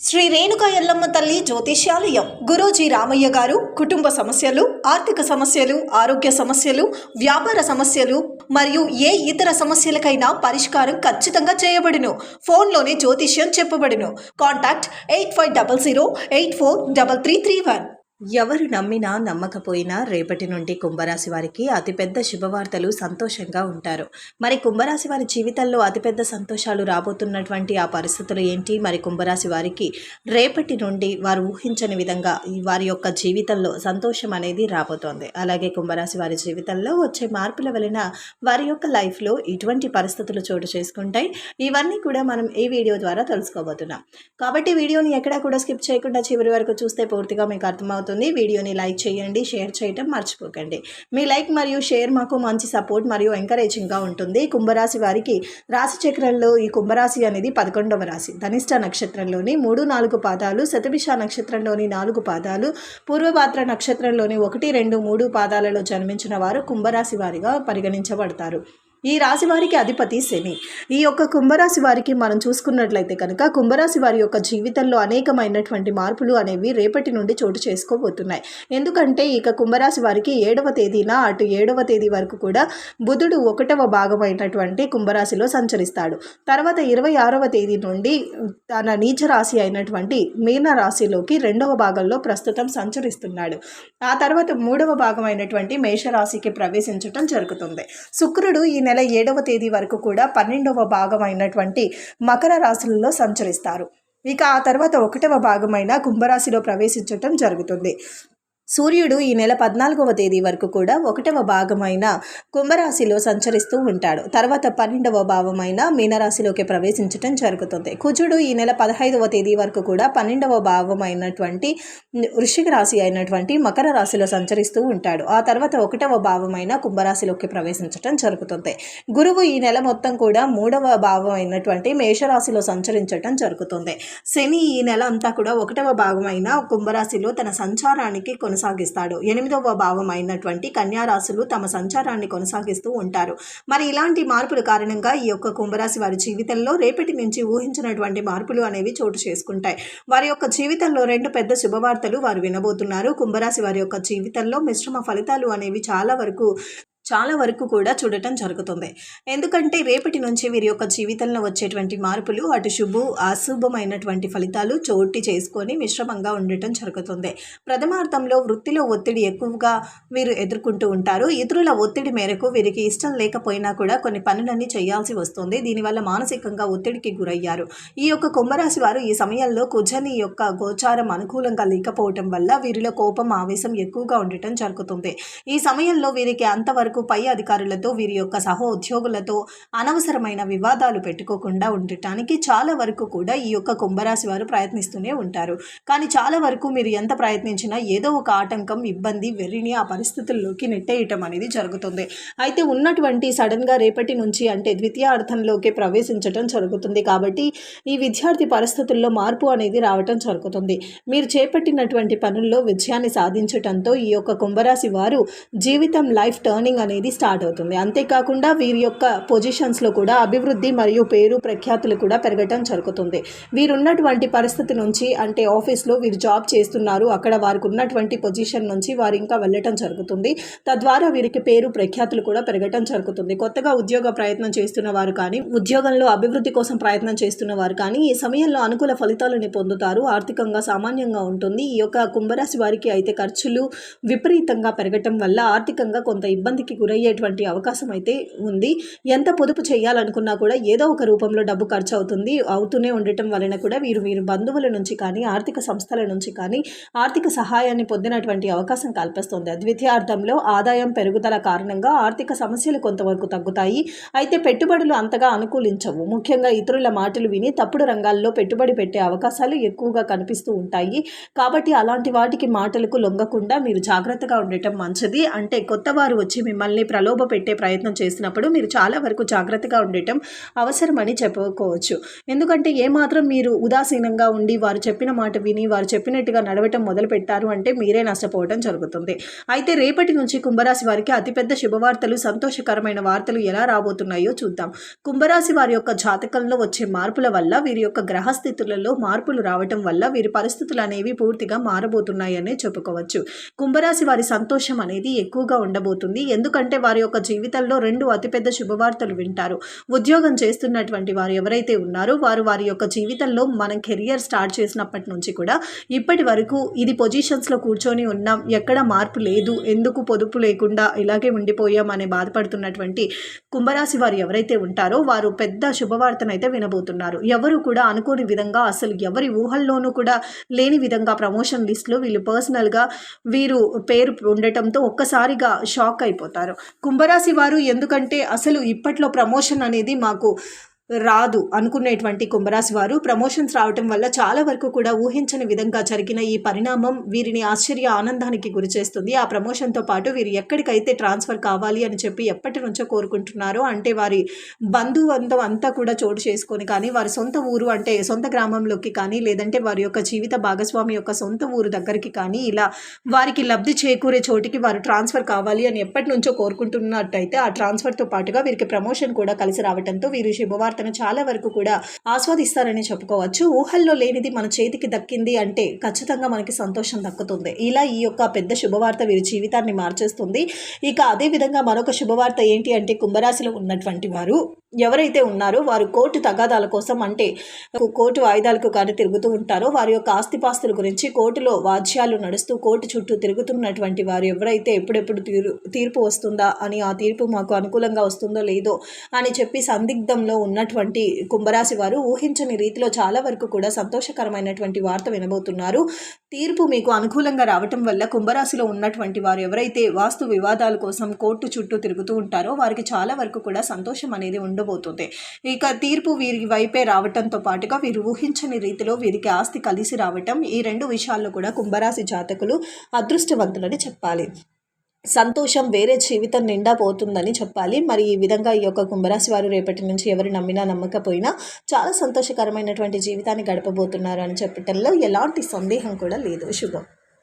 శ్రీ రేణుక ఎల్లమ్మ తల్లి జ్యోతిష్యాలయం. గురూజీ రామయ్య గారు కుటుంబ సమస్యలు ఆర్థిక సమస్యలు ఆరోగ్య సమస్యలు వ్యాపార సమస్యలు మరియు ఏ ఇతర సమస్యలకైనా పరిష్కారం ఖచ్చితంగా చేయబడును. ఫోన్లోనే జ్యోతిష్యం చెప్పబడును. Contact eight five double zero eight four double three three one. ఎవరు నమ్మినా నమ్మకపోయినా రేపటి నుండి కుంభరాశి వారికి అతిపెద్ద శుభవార్తలు సంతోషంగా ఉంటారు. మరి కుంభరాశి వారి జీవితంలో అతిపెద్ద సంతోషాలు రాబోతున్నటువంటి ఆ పరిస్థితులు ఏంటి? మరి కుంభరాశి వారికి రేపటి నుండి వారు ఊహించని విధంగా వారి యొక్క జీవితంలో సంతోషం అనేది రాబోతోంది. అలాగే కుంభరాశి వారి జీవితంలో వచ్చే మార్పుల వలన వారి యొక్క లైఫ్లో ఇటువంటి పరిస్థితులు చోటు చేసుకుంటాయి. ఇవన్నీ కూడా మనం ఈ వీడియో ద్వారా తెలుసుకోబోతున్నాం. కాబట్టి వీడియోని ఎక్కడా కూడా స్కిప్ చేయకుండా చివరి వరకు చూస్తే పూర్తిగా మీకు అర్థమవుతుంది. వీడియోని లైక్ చేయండి షేర్ చేయటం మర్చిపోకండి. మీ లైక్ మరియు షేర్ మాకు మంచి సపోర్ట్ మరియు ఎంకరేజింగ్గా ఉంటుంది. కుంభరాశి వారికి రాశి చక్రంలో ఈ కుంభరాశి అనేది పదకొండవ రాశి. ధనిష్ట నక్షత్రంలోని మూడు నాలుగు పాదాలు శతభిష నక్షత్రంలోని నాలుగు పాదాలు పూర్వభాద్ర నక్షత్రంలోని ఒకటి రెండు మూడు పాదాలలో జన్మించిన వారు కుంభరాశి వారిగా పరిగణించబడతారు. ఈ రాశి వారికి అధిపతి శని. ఈ యొక్క కుంభరాశి వారికి మనం చూసుకున్నట్లయితే కనుక కుంభరాశి వారి యొక్క జీవితంలో అనేకమైనటువంటి మార్పులు అనేవి రేపటి నుండి చోటు చేసుకోబోతున్నాయి. ఎందుకంటే ఇక కుంభరాశి వారికి ఏడవ తేదీన అటు ఏడవ తేదీ వరకు కూడా బుధుడు ఒకటవ భాగమైనటువంటి కుంభరాశిలో సంచరిస్తాడు. తర్వాత ఇరవై ఆరవ తేదీ నుండి తన నీచ రాశి అయినటువంటి మీన రాశిలోకి రెండవ భాగంలో ప్రస్తుతం సంచరిస్తున్నాడు. ఆ తర్వాత మూడవ భాగమైనటువంటి మేషరాశికి ప్రవేశించటం జరుగుతుంది. శుక్రుడు ఈ నెల ఏడవ తేదీ వరకు కూడా పన్నెండవ భాగం అయినటువంటి మకర రాశులలో సంచరిస్తారు. ఇక ఆ తర్వాత ఒకటవ భాగమైన కుంభరాశిలో ప్రవేశించటం జరుగుతుంది. సూర్యుడు ఈ నెల పద్నాలుగవ తేదీ వరకు కూడా ఒకటవ భాగమైన కుంభరాశిలో సంచరిస్తూ ఉంటాడు. తర్వాత పన్నెండవ భావమైన మీనరాశిలోకి ప్రవేశించటం జరుగుతుంది. కుజుడు ఈ నెల పదహైదవ తేదీ వరకు కూడా పన్నెండవ భావమైనటువంటి వృషిక రాశి అయినటువంటి మకర రాశిలో సంచరిస్తూ ఉంటాడు. ఆ తర్వాత ఒకటవ భావమైన కుంభరాశిలోకి ప్రవేశించటం జరుగుతుంది. గురువు ఈ నెల మొత్తం కూడా మూడవ భావం అయినటువంటి మేషరాశిలో సంచరించటం జరుగుతుంది. శని ఈ నెల అంతా కూడా ఒకటవ భాగమైన కుంభరాశిలో తన సంచారానికి కొనసాగిస్తాడు. ఎనిమిదవ భావం అయినటువంటి కన్యారాశులు తమ సంచారాన్ని కొనసాగిస్తూ ఉంటారు. మరి ఇలాంటి మార్పుల కారణంగా ఈ యొక్క కుంభరాశి వారి జీవితంలో రేపటి నుంచి ఊహించినటువంటి మార్పులు అనేవి చోటు చేసుకుంటాయి. వారి యొక్క జీవితంలో రెండు పెద్ద శుభవార్తలు వారు వినబోతున్నారు. కుంభరాశి వారి యొక్క జీవితంలో మిశ్రమ ఫలితాలు అనేవి చాలా వరకు చాలా వరకు కూడా చూడటం జరుగుతుంది. ఎందుకంటే రేపటి నుంచి వీరి యొక్క జీవితంలో వచ్చేటువంటి మార్పులు అటు శుభు అశుభమైనటువంటి ఫలితాలు చోటు చేసుకొని మిశ్రమంగా ఉండటం జరుగుతుంది. ప్రథమార్థంలో వృత్తిలో ఒత్తిడి ఎక్కువగా వీరు ఎదుర్కొంటూ ఉంటారు. ఇతరుల ఒత్తిడి మేరకు వీరికి ఇష్టం లేకపోయినా కూడా కొన్ని పనులన్నీ చేయాల్సి వస్తుంది. దీనివల్ల మానసికంగా ఒత్తిడికి గురయ్యారు. ఈ యొక్క కుంభరాశి వారు ఈ సమయంలో కుజని యొక్క గోచారం అనుకూలంగా లేకపోవటం వల్ల వీరిలో కోపం ఆవేశం ఎక్కువగా ఉండటం జరుగుతుంది. ఈ సమయంలో వీరికి అంతవరకు పై అధికారులతో వీరి యొక్క సహ ఉద్యోగులతో అనవసరమైన వివాదాలు పెట్టుకోకుండా ఉండటానికి చాలా వరకు కూడా ఈ యొక్క కుంభరాశి వారు ప్రయత్నిస్తూనే ఉంటారు. కానీ చాలా వరకు మీరు ఎంత ప్రయత్నించినా ఏదో ఒక ఆటంకం ఇబ్బంది వెర్రిని ఆ పరిస్థితుల్లోకి నెట్టేయటం అనేది జరుగుతుంది. అయితే ఉన్నటువంటి సడన్గా రేపటి నుంచి అంటే ద్వితీయార్థంలోకి ప్రవేశించటం జరుగుతుంది కాబట్టి ఈ విద్యార్థి పరిస్థితుల్లో మార్పు అనేది రావటం జరుగుతుంది. మీరు చేపట్టినటువంటి పనుల్లో విజయాన్ని సాధించటంతో ఈ యొక్క కుంభరాశి వారు జీవితం లైఫ్ టర్నింగ్ అనేది స్టార్ట్ అవుతుంది. అంతేకాకుండా వీరి యొక్క పొజిషన్స్లో కూడా అభివృద్ధి మరియు పేరు ప్రఖ్యాతులు కూడా పెరగటం జరుగుతుంది. వీరున్నటువంటి పరిస్థితి నుంచి అంటే ఆఫీస్లో వీరు జాబ్ చేస్తున్నారు. అక్కడ వారికి ఉన్నటువంటి పొజిషన్ నుంచి వారు ఇంకా వెళ్ళటం జరుగుతుంది. తద్వారా వీరికి పేరు ప్రఖ్యాతులు కూడా పెరగటం జరుగుతుంది. కొత్తగా ఉద్యోగ ప్రయత్నం చేస్తున్న వారు కానీ ఉద్యోగంలో అభివృద్ధి కోసం ప్రయత్నం చేస్తున్న వారు కానీ ఈ సమయంలో అనుకూల ఫలితాలను పొందుతారు. ఆర్థికంగా సామాన్యంగా ఉంటుంది. ఈ యొక్క కుంభరాశి వారికి అయితే ఖర్చులు విపరీతంగా పెరగటం వల్ల ఆర్థికంగా కొంత ఇబ్బందికి గురయ్యేటువంటి అవకాశం అయితే ఉంది. ఎంత పొదుపు చేయాలనుకున్నా కూడా ఏదో ఒక రూపంలో డబ్బు ఖర్చు అవుతుంది అవుతూనే ఉండటం వలన కూడా వీరు వీరు బంధువుల నుంచి కానీ ఆర్థిక సంస్థల నుంచి కానీ ఆర్థిక సహాయాన్ని పొందినటువంటి అవకాశం కల్పిస్తుంది. ద్వితీయార్థంలో ఆదాయం పెరుగుదల కారణంగా ఆర్థిక సమస్యలు కొంతవరకు తగ్గుతాయి. అయితే పెట్టుబడులు అంతగా అనుకూలించవు. ముఖ్యంగా ఇతరుల మాటలు విని తప్పుడు రంగాల్లో పెట్టుబడి పెట్టే అవకాశాలు ఎక్కువగా కనిపిస్తూ ఉంటాయి. కాబట్టి అలాంటి వాటికి మాటలకు లొంగకుండా మీరు జాగ్రత్తగా ఉండటం మంచిది. అంటే కొత్త వారు వచ్చి మిమ్మల్ని మిమ్మల్ని ప్రలోభ పెట్టే ప్రయత్నం చేసినప్పుడు మీరు చాలా వరకు జాగ్రత్తగా ఉండటం అవసరమని చెప్పుకోవచ్చు. ఎందుకంటే ఏమాత్రం మీరు ఉదాసీనంగా ఉండి వారు చెప్పిన మాట విని వారు చెప్పినట్టుగా నడవటం మొదలు పెట్టారు అంటే మీరే నష్టపోవడం జరుగుతుంది. అయితే రేపటి నుంచి కుంభరాశి వారికి అతిపెద్ద శుభవార్తలు సంతోషకరమైన వార్తలు ఎలా రాబోతున్నాయో చూద్దాం. కుంభరాశి వారి యొక్క జాతకంలో వచ్చే మార్పుల వల్ల వీరి యొక్క గ్రహస్థితులలో మార్పులు రావటం వల్ల వీరి పరిస్థితులు అనేవి పూర్తిగా మారబోతున్నాయనే చెప్పుకోవచ్చు. కుంభరాశి వారి సంతోషం అనేది ఎక్కువగా ఉండబోతుంది. ఎందుకంటే వారి యొక్క జీవితంలో రెండు అతిపెద్ద శుభవార్తలు వింటారు. ఉద్యోగం చేస్తున్నటువంటి వారు ఎవరైతే ఉన్నారో వారు వారి యొక్క జీవితంలో మనం కెరియర్ స్టార్ట్ చేసినప్పటి నుంచి కూడా ఇప్పటి వరకు ఇది పొజిషన్స్లో కూర్చొని ఉన్నాం ఎక్కడ మార్పు లేదు ఎందుకు పొదుపు లేకుండా ఇలాగే ఉండిపోయాం అనే బాధపడుతున్నటువంటి కుంభరాశి వారు ఎవరైతే ఉంటారో వారు పెద్ద శుభవార్తనైతే వినబోతున్నారు. ఎవరు కూడా అనుకోని విధంగా అసలు ఎవరి ఊహల్లోనూ కూడా లేని విధంగా ప్రమోషన్ లిస్ట్లో వీళ్ళు పర్సనల్గా వీరు పేరు ఉండటంతో ఒక్కసారిగా షాక్ అయిపోతారు. కుంభరాశి వారు ఎందుకంటే అసలు ఇప్పట్లో ప్రమోషన్ అనేది మాకు రాదు అనుకునేటువంటి కుంభరాశి వారు. ప్రమోషన్స్ రావటం వల్ల చాలా వరకు కూడా ఊహించని విధంగా జరిగిన ఈ పరిణామం వీరిని ఆశ్చర్య ఆనందానికి గురి చేస్తుంది. ఆ ప్రమోషన్తో పాటు వీరు ఎక్కడికైతే ట్రాన్స్ఫర్ కావాలి అని చెప్పి ఎప్పటి నుంచో కోరుకుంటున్నారో అంటే వారి బంధువంతం అంతా కూడా చోటు చేసుకొని కానీ వారి సొంత ఊరు అంటే సొంత గ్రామంలోకి కానీ లేదంటే వారి యొక్క జీవిత భాగస్వామి యొక్క సొంత ఊరు దగ్గరికి కానీ ఇలా వారికి లబ్ధి చేకూరే చోటికి వారు ట్రాన్స్ఫర్ కావాలి అని ఎప్పటి నుంచో కోరుకుంటున్నట్టయితే ఆ ట్రాన్స్ఫర్తో పాటుగా వీరికి ప్రమోషన్ కూడా కలిసి రావడంతో వీరు అతను చాలా వరకు కూడా ఆస్వాదిస్తారని చెప్పుకోవచ్చు. ఊహల్లో లేనిది మన చేతికి దక్కింది అంటే ఖచ్చితంగా మనకి సంతోషం దక్కుతుంది. ఇలా ఈ యొక్క పెద్ద శుభవార్త వీరి జీవితాన్ని మార్చేస్తుంది. ఇక అదే విధంగా మరొక శుభవార్త ఏంటి అంటే కుంభరాశిలో ఉన్నటువంటి వారు. ఎవరైతే ఉన్నారో వారు కోర్టు తగాదాల కోసం అంటే కోర్టు వాయిదాలకు కానీ తిరుగుతూ ఉంటారో వారి యొక్క ఆస్తిపాస్తుల గురించి కోర్టులో వాద్యాలు నడుస్తూ కోర్టు చుట్టూ తిరుగుతున్నటువంటి వారు ఎవరైతే ఎప్పుడెప్పుడు తీరు తీర్పు వస్తుందా అని ఆ తీర్పు మాకు అనుకూలంగా వస్తుందో లేదో అని చెప్పి సందిగ్ధంలో ఉన్నటువంటి కుంభరాశి వారు ఊహించని రీతిలో చాలా వరకు కూడా సంతోషకరమైనటువంటి వార్త వినబోతున్నారు. తీర్పు మీకు అనుకూలంగా రావటం వల్ల కుంభరాశిలో ఉన్నటువంటి వారు ఎవరైతే వాస్తు వివాదాల కోసం కోర్టు చుట్టూ తిరుగుతూ ఉంటారో వారికి చాలా వరకు కూడా సంతోషం అనేది ఉండబోతుంది. ఇక తీర్పు వీరి వైపే రావటంతో పాటుగా వీరు ఊహించని రీతిలో వీరికి ఆస్తి కలిసి రావటం ఈ రెండు విషయాల్లో కూడా కుంభరాశి జాతకులు అదృష్టవంతులని చెప్పాలి. సంతోషం వేరే జీవితం నిండా పోతుందని చెప్పాలి. మరి ఈ విధంగా ఈ యొక్క కుంభరాశి వారు రేపటి నుంచి ఎవరు నమ్మినా నమ్మకపోయినా చాలా సంతోషకరమైనటువంటి జీవితాన్ని గడపబోతున్నారు అని చెప్పటంలో ఎలాంటి సందేహం కూడా లేదు. శుభం.